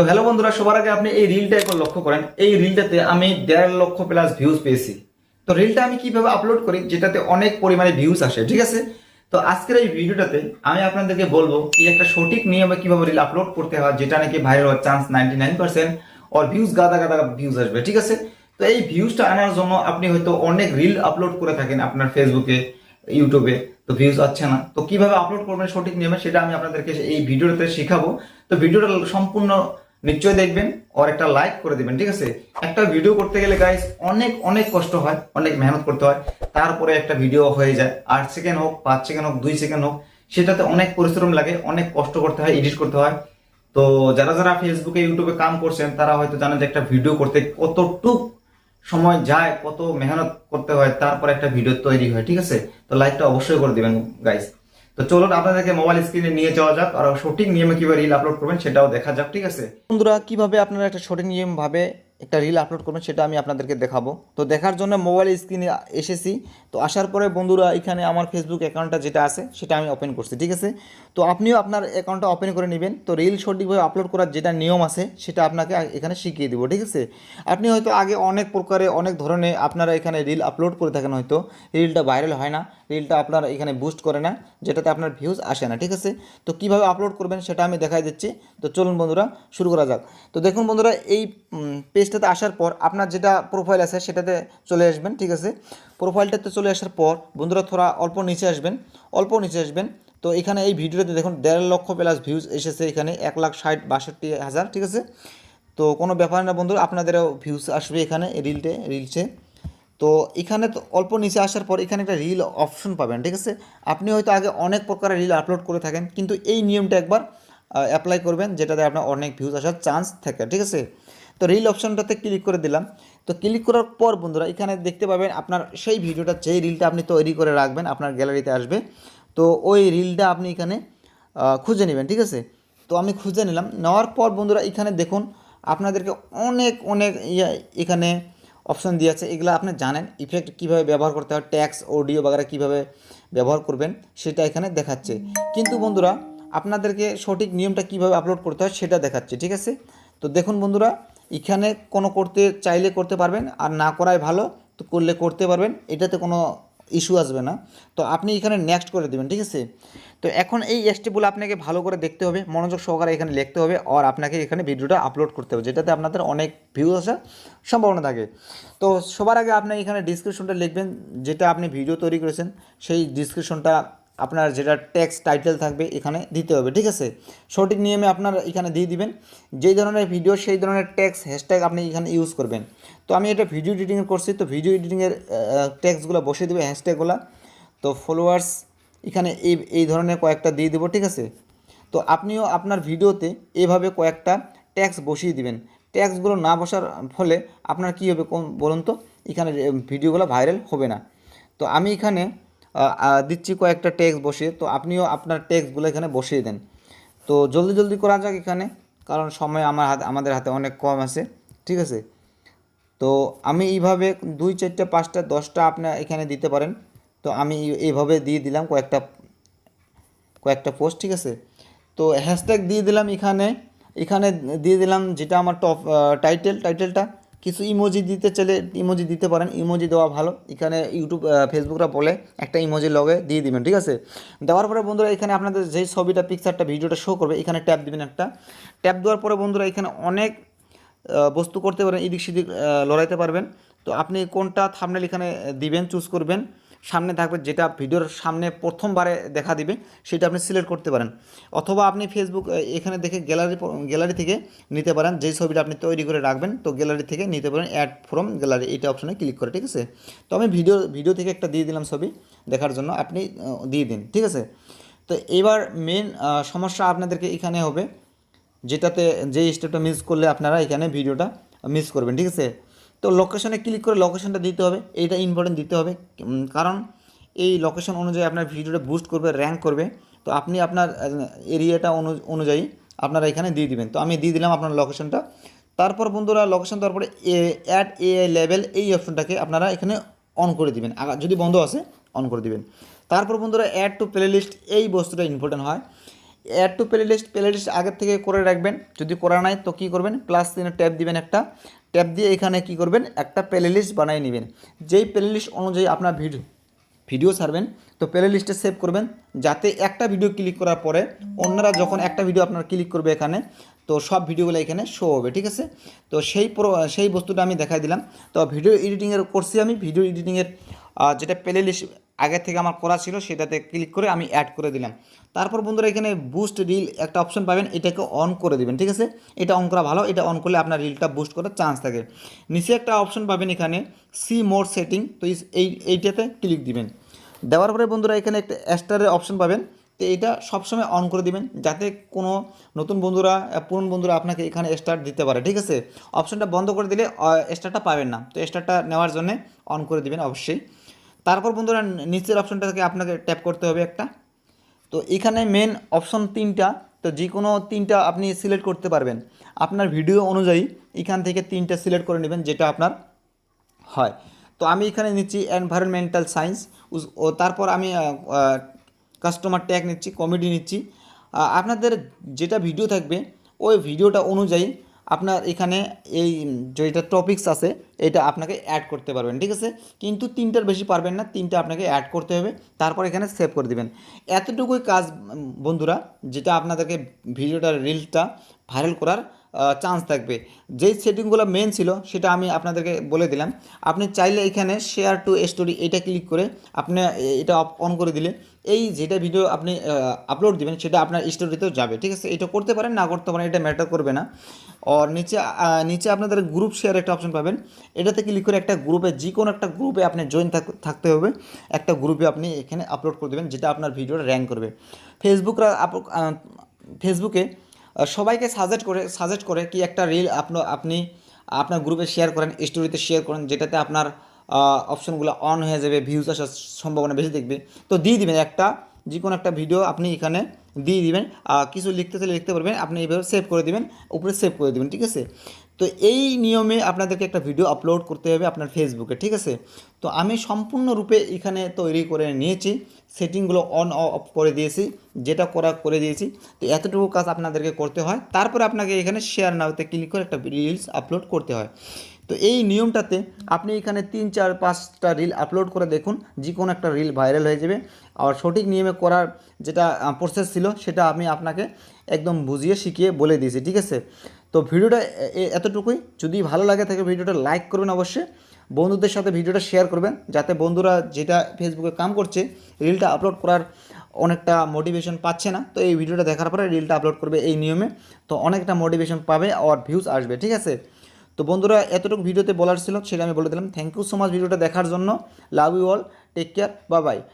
তো হ্যালো বন্ধুরা, সবার আগে আপনি এই রিলটা একবার লক্ষ্য করেন। এই রিলটাতে আমি দেড় লক্ষ প্লাস ভিউজ পেয়েছি। তো রিলটা আমি কীভাবে আপলোড করি, যেটাতে অনেক পরিমাণে ভিউজ আসে, ঠিক আছে? তো আজকের এই ভিডিওটাতে আমি আপনাদেরকে বলব কি একটা সঠিক নিয়মে কীভাবে রিল আপলোড করতে হয়, যেটা নাকি ভাইরাল হওয়ার চান্স নাইনটি নাইন পার্সেন্ট আর ভিউজ গাদা গাদা ভিউজ আসবে, ঠিক আছে? তো এই ভিউজটা আনার জন্য আপনি হয়তো অনেক রিল আপলোড করে থাকেন আপনার ফেসবুকে ইউটিউবে তো ভিউজ আসছে না। তো কীভাবে আপলোড করবেন সঠিক নিয়মে, সেটা আমি আপনাদেরকে এই ভিডিওতে শেখাবো। তো ভিডিওটা সম্পূর্ণ নিশ্চয়ই দেখবেন আর একটা লাইক করে দিবেন, ঠিক আছে? একটা ভিডিও করতে গেলে গাইস অনেক অনেক কষ্ট হয়, অনেক মেহনত করতে হয়। তারপরে একটা ভিডিও হয়ে যায়, আট সেকেন্ড হোক, পাঁচ সেকেন্ড হোক, দুই সেকেন্ড হোক, সেটাতে অনেক পরিশ্রম লাগে, অনেক কষ্ট করতে হয় এডিট করতে হয়। তো যারা যারা ফেসবুকে ইউটিউবে কাম করছেন, তারা হয়তো জানেন যে একটা ভিডিও করতে কতটুক সময় যায়, কত মেহনত করতে হয়, তারপর একটা ভিডিও তৈরি হয়, ঠিক আছে? তো লাইকটা অবশ্যই করে দিবেন গাইস চলুন আপনাদেরকে মোবাইল স্ক্রিনে নিয়ে যাওয়া যাক, আর সঠিক নিয়মে কীভাবে রিল আপলোড করবেন সেটাও দেখা যাক, ঠিক আছে? বন্ধুরা, কীভাবে আপনারা একটা সঠিক নিয়ম ভাবে একটা রিল আপলোড করবেন, সেটা আমি আপনাদেরকে দেখাবো। তো দেখার জন্য মোবাইল স্ক্রিনে এসেছি। তো আসার পরে বন্ধুরা, এখানে আমার ফেসবুক অ্যাকাউন্টটা যেটা আছে, সেটা আমি ওপেন করছি, ঠিক আছে? তো আপনিও আপনার অ্যাকাউন্টটা ওপেন করে নেবেন। তো রিল সঠিকভাবে আপলোড করার যেটা নিয়ম আছে, সেটা আপনাকে এখানে শিখিয়ে দিব, ঠিক আছে? আপনি হয়তো আগে অনেক প্রকারে, অনেক ধরনের আপনারা এখানে রিল আপলোড করে থাকেন হয়তো। রিলটা ভাইরাল হয় না রিলটা আপনার এখানে বুস্ট করে না, যেটাতে আপনার ভিউজ আসে না, ঠিক আছে? তো কীভাবে আপলোড করবেন, সেটা আমি দেখাই দিচ্ছি। তো চলুন বন্ধুরা, শুরু করা যাক। তো দেখুন বন্ধুরা, এই পেজটাতে আসার পর আপনার যেটা প্রোফাইল আছে সেটাতে চলে আসবেন, ঠিক আছে? প্রোফাইলটাতে চলে আসার পর বন্ধুরা থোড়া অল্প নিচে আসবেন, অল্প নিচে আসবেন। তো এখানে এই ভিডিওতে দেখুন, দেড় লক্ষ প্লাস ভিউজ এসেছে এখানে, এক লাখ ষাট বাষট্টি হাজার, ঠিক আছে? তো কোনো ব্যাপার না বন্ধুরা, আপনাদেরও ভিউজ আসবে এখানে রিলটে রিলসে তো এখানে তো অল্প নিচে আসার পর এখানে একটা রিল অপশন পাবেন, ঠিক আছে? আপনি হয়তো আগে অনেক প্রকারের রিল আপলোড করে থাকেন, কিন্তু এই নিয়মটা একবার অ্যাপ্লাই করবেন, যেটাতে আপনার অনেক ভিউজ আসার চান্স থাকে, ঠিক আছে? তো রিল অপশনটাতে ক্লিক করে দিলাম। তো ক্লিক করার পর বন্ধুরা, এখানে দেখতে পাবেন আপনার সেই ভিডিওটা, যেই রিলটা আপনি তৈরি করে রাখবেন, আপনার গ্যালারিতে আসবে। তো ওই রিলটা আপনি এখানে খুঁজে নেবেন, ঠিক আছে? তো আমি খুঁজে নিলাম। নেওয়ার পর বন্ধুরা, এখানে দেখুন, আপনাদেরকে অনেক অনেক ইয়ে এখানে অপশন দিয়ে আছে। এগুলো আপনি জানেন ইফেক্ট কীভাবে ব্যবহার করতে হয় ট্যাক্স অডিও বাগেরা কীভাবে ব্যবহার করবেন, সেটা এখানে দেখাচ্ছে। কিন্তু বন্ধুরা, আপনাদেরকে সঠিক নিয়মটা কীভাবে আপলোড করতে হয়, সেটা দেখাচ্ছে, ঠিক আছে? তো দেখুন বন্ধুরা এখানে কোনো করতে, চাইলে করতে পারবেন আর না করাই ভালো, তো করলে করতে পারবেন, এটাতে কোনো ইস্যু আসবে না। তো আপনি এখানে নেক্সট করে দেবেন, ঠিক আছে? তো এখন এই স্টেপগুলো আপনাকে ভালো করে দেখতে হবে, মনোযোগ সহকারে এখানে লিখতে হবে আর আপনাকে এখানে ভিডিওটা আপলোড করতে হবে, যেটাতে আপনাদের অনেক ভিউ আসার সম্ভাবনা থাকে। তো সবার আগে আপনি এখানে ডিসক্রিপশনটা লিখবেন, যেটা আপনি ভিডিও তৈরি করেছেন, সেই ডিসক্রিপশনটা আপনার যেটা ট্যাক্স টাইটেল থাকবে এখানে দিতে হবে, ঠিক আছে? সঠিক নিয়মে আপনার এখানে দিয়ে দিবেন। যেই ধরনের ভিডিও সেই ধরনের ট্যাক্স হ্যাশট্যাগ আপনি এখানে ইউজ করবেন। তো আমি এটা ভিডিও এডিটিং করছি, তো ভিডিও এডিটিংয়ের ট্যাক্সগুলো বসিয়ে দেবে হ্যাশট্যাগুলো তো ফলোয়ার্স এখানে এই এই ধরনের কয়েকটা দিয়ে দেবো, ঠিক আছে? তো আপনিও আপনার ভিডিওতে এভাবে কয়েকটা ট্যাক্স বসিয়ে দিবেন। ট্যাক্সগুলো না বসার ফলে আপনার কী হবে কোন বলুন তো? এখানে ভিডিওগুলো ভাইরাল হবে না। তো আমি এখানে দিচ্ছি কয়েকটা ট্যাক্স বসিয়ে। তো আপনিও আপনার ট্যাক্সগুলো এখানে বসিয়ে দেন। তো জলদি জলদি করা যাক এখানে, কারণ সময় আমার হাতে, আমাদের হাতে অনেক কম আছে, ঠিক আছে? তো আমি এইভাবে দুই, চারটা, পাঁচটা, দশটা আপনার এখানে দিতে পারেন। তো আমি এইভাবে দিয়ে দিলাম কয়েকটা কয়েকটা পোস্ট ঠিক আছে? তো হ্যাশট্যাগ দিয়ে দিলাম এখানে এখানে দিয়ে দিলাম যেটা আমার টপ টাইটেল টাইটেলটা কিছু ইমোজি দিতে চাইলে ইমোজি দিতে পারেন। ইমোজি দেওয়া ভালো। এখানে ইউটিউব ফেসবুকরা বলে একটা ইমোজি লগে দিয়ে দিবেন, ঠিক আছে? দেওয়ার পরে বন্ধুরা এখানে আপনাদের যেই ছবিটা পিকচারটা ভিডিওটা শো করবে, এখানে ট্যাপ দিবেন একটা। ট্যাপ দেওয়ার পরে বন্ধুরা এখানে অনেক বস্তু করতে পারেন ইদিক সিদিক লড়াইতে পারবেন। তো আপনি কোনটা থামনেল এখানে দিবেন চুজ করবেন। সামনে থাকবে, যেটা ভিডিওর সামনে প্রথমবারে দেখা দিবে, সেটা আপনি সিলেক্ট করতে পারেন। অথবা আপনি ফেসবুক এখানে দেখে গ্যালারি গ্যালারি থেকে নিতে পারেন, যেই ছবিটা আপনি তৈরি করে রাখবেন, তো গ্যালারি থেকে নিতে পারেন অ্যাড ফ্রম গ্যালারি এইটা অপশনে ক্লিক করে, ঠিক আছে? তো আমি ভিডিও ভিডিও থেকে একটা দিয়ে দিলাম ছবি দেখার জন্য, আপনি দিয়ে দিন, ঠিক আছে? তো এবার মেন সমস্যা আপনাদেরকে এখানে হবে, যেটাতে যে স্টেপটা মিস করলে আপনারা এখানে ভিডিওটা মিস করবেন, ঠিক আছে? তো লোকেশনে ক্লিক করে লোকেশনটা দিতে হবে, এইটা ইম্পর্টেন্ট দিতে হবে কারণ এই লোকেশন অনুযায়ী আপনার ভিডিওটা বুস্ট করবে র্যাঙ্ক করবে, তো আপনি আপনার এরিয়াটা অনুযায়ী আপনারা এখানে দিয়ে দিবেন। তো আমি দিয়ে দিলাম আপনার লোকেশনটা তারপর বন্ধুরা লোকেশন দেওয়ার পরে অ্যাড এ লেভেল এই অপশনটাকে আপনারা এখানে অন করে দিবেন। যদি বন্ধ আছে অন করে দিবেন। তারপর বন্ধুরা অ্যাড টু প্লে লিস্ট এই বস্তুটা ইম্পর্টেন্ট হয়। Add to playlist playlist আগের থেকে করে রাখবেন। যদি করা নাই, তো কী করবেন? প্লাস তিনে ট্যাপ দিবেন একটা। ট্যাপ দিয়ে এখানে কি করবেন? একটা প্লে লিস্ট বানিয়ে নেবেন। যেই প্লে লিস্ট অনুযায়ী আপনার ভিডিও ভিডিও ছাড়বেন, তো প্লে লিস্টে সেভ করবেন। যাতে একটা ভিডিও ক্লিক করার পরে অন্যরা যখন একটা ভিডিও আপনার ক্লিক করবে এখানে, তো সব ভিডিওগুলো এখানে শো হবে, ঠিক আছে? তো সেই সেই বস্তুটা আমি দেখাই দিলাম। তো ভিডিও এডিটিংয়ের করছি আমি ভিডিও এডিটিংয়ের যেটা প্লে লিস্ট আগে থেকে আমার করা ছিল, সেটাতে ক্লিক করে আমি অ্যাড করে দিলাম। তারপর বন্ধুরা এখানে বুস্ট রিল একটা অপশন পাবেন, এটাকে অন করে দিবেন, ঠিক আছে? এটা অন করা ভালো, এটা অন করলে আপনার রিলটা বুস্ট করার চান্স থাকে। নিচে একটা অপশন পাবেন এখানে সি মোর সেটিং তো এই এইটাতে ক্লিক দিবেন। দেওয়ার পরে বন্ধুরা এখানে একটা স্টারের অপশন পাবেন, তো এটা সবসময় অন করে দিবেন, যাতে কোনো নতুন বন্ধুরা, পুরনো বন্ধুরা আপনাকে এখানে স্টার দিতে পারে, ঠিক আছে? অপশনটা বন্ধ করে দিলে স্টারটা পাবেন না, তো স্টারটা নেওয়ার জন্য অন করে দিবেন অবশ্যই। তারপর বন্ধুরা নিচের অপশনটাকে আপনাকে ট্যাপ করতে হবে একটা। তো এখানে মেন অপশন তিনটা, তো যে কোনো তিনটা আপনি সিলেক্ট করতে পারবেন। আপনার ভিডিও অনুযায়ী এখান থেকে তিনটা সিলেক্ট করে নেবেন, যেটা আপনার হয়। তো আমি এখানে নিচ্ছি এনভায়রনমেন্টাল সায়েন্স ও তারপর আমি কাস্টমার ট্যাগ নিচ্ছি কমেডি নিচ্ছি। আপনাদের যেটা ভিডিও থাকবে, ওই ভিডিওটা অনুযায়ী আপনার এখানে এই যেটা টপিকস আছে, এটা আপনাকে অ্যাড করতে পারবেন, ঠিক আছে? কিন্তু তিনটার বেশি পারবেন না, তিনটা আপনাকে অ্যাড করতে হবে, তারপর এখানে সেভ করে দিবেন। এতটুকুই কাজ, বন্ধুরা, যেটা আপনাদেরকে ভিডিওটার রিলটা ভাইরাল করার চান্স থাকবে। যেই সেটিংগুলো মেন ছিল, সেটা আমি আপনাদেরকে বলে দিলাম। আপনি চাইলে এখানে শেয়ার টু স্টোরি এটা ক্লিক করে আপনি এটা অন করে দিলে এই যেটা ভিডিও আপনি আপলোড দিবেন, সেটা আপনার স্টোরিতেও যাবে, ঠিক আছে? এটা করতে পারেন, না করতে পারেন, এটা ম্যাটার করবে না। আর নিচে নিচে আপনাদের গ্রুপ শেয়ার একটা অপশন পাবেন। এটাতে ক্লিক করে একটা গ্রুপে যে কোনো একটা গ্রুপে আপনি জয়েন থাকতে হবে। একটা গ্রুপে আপনি এখানে আপলোড করে দেবেন, যেটা আপনার ভিডিওটা র্যাঙ্ক করবে। ফেসবুকরা ফেসবুকে সবাইকে সাজেস্ট করে সাজেস্ট করে কি একটা রিল আপনার আপনি আপনার গ্রুপে শেয়ার করেন স্টোরিতে শেয়ার করেন, যেটাতে আপনার অপশনগুলো অন হয়ে যাবে ভিউজ আসার সম্ভাবনা বেশি দেখবে। তো দিয়ে দিবেন একটা যে কোনো একটা ভিডিও আপনি এখানে দিয়ে দিবেন কিছু লিখতে চাইলে লিখতে পারবেন, আপনি এইভাবে সেভ করে দিবেন, উপরে সেভ করে দিবেন, ঠিক আছে? তো এই নিয়মে আপনাদেরকে একটা ভিডিও আপলোড করতে হবে আপনার ফেসবুকে ঠিক আছে? তো আমি সম্পূর্ণরূপে এখানে তৈরি করে নিয়েছি সেটিংগুলো অন অফ করে দিয়েছি, যেটা করা করে দিয়েছি। তো এতটুকু কাজ আপনাদেরকে করতে হয়। তারপরে আপনাকে এখানে শেয়ার নাওতে ক্লিক করে একটা রিলস আপলোড করতে হয়। তো এই নিয়মটাতে আপনি এখানে তিন, চার, পাঁচটা রিল আপলোড করে দেখুন যে কোনো একটা রিল ভাইরাল হয়ে যাবে। আর সঠিক নিয়মে করার যেটা প্রসেস ছিল, সেটা আমি আপনাকে একদম বুঝিয়ে শিখিয়ে বলে দিয়েছি, ঠিক আছে? তো ভিডিওটা এতটুকুই। যদি ভালো লাগে থাকে ভিডিওটা লাইক করবেন অবশ্যই। বন্ধুদের সাথে ভিডিওটা শেয়ার করবেন, যাতে বন্ধুরা যেটা ফেসবুকে কাম করছে রিলটা আপলোড করার অনেকটা মোটিভেশন পাচ্ছে না। তো এই ভিডিওটা দেখার পরে রিলটা আপলোড করবে এই নিয়মে। তো অনেকটা মোটিভেশন পাবে আর ভিউজ আসবে, ঠিক আছে? তো বন্ধুরা, এতটুকু ভিডিওতে বলার ছিল, সেটা আমি বলে দিলাম। থ্যাংক ইউ সো মাচ ভিডিওটা দেখার জন্য। Love you all take care বা বাই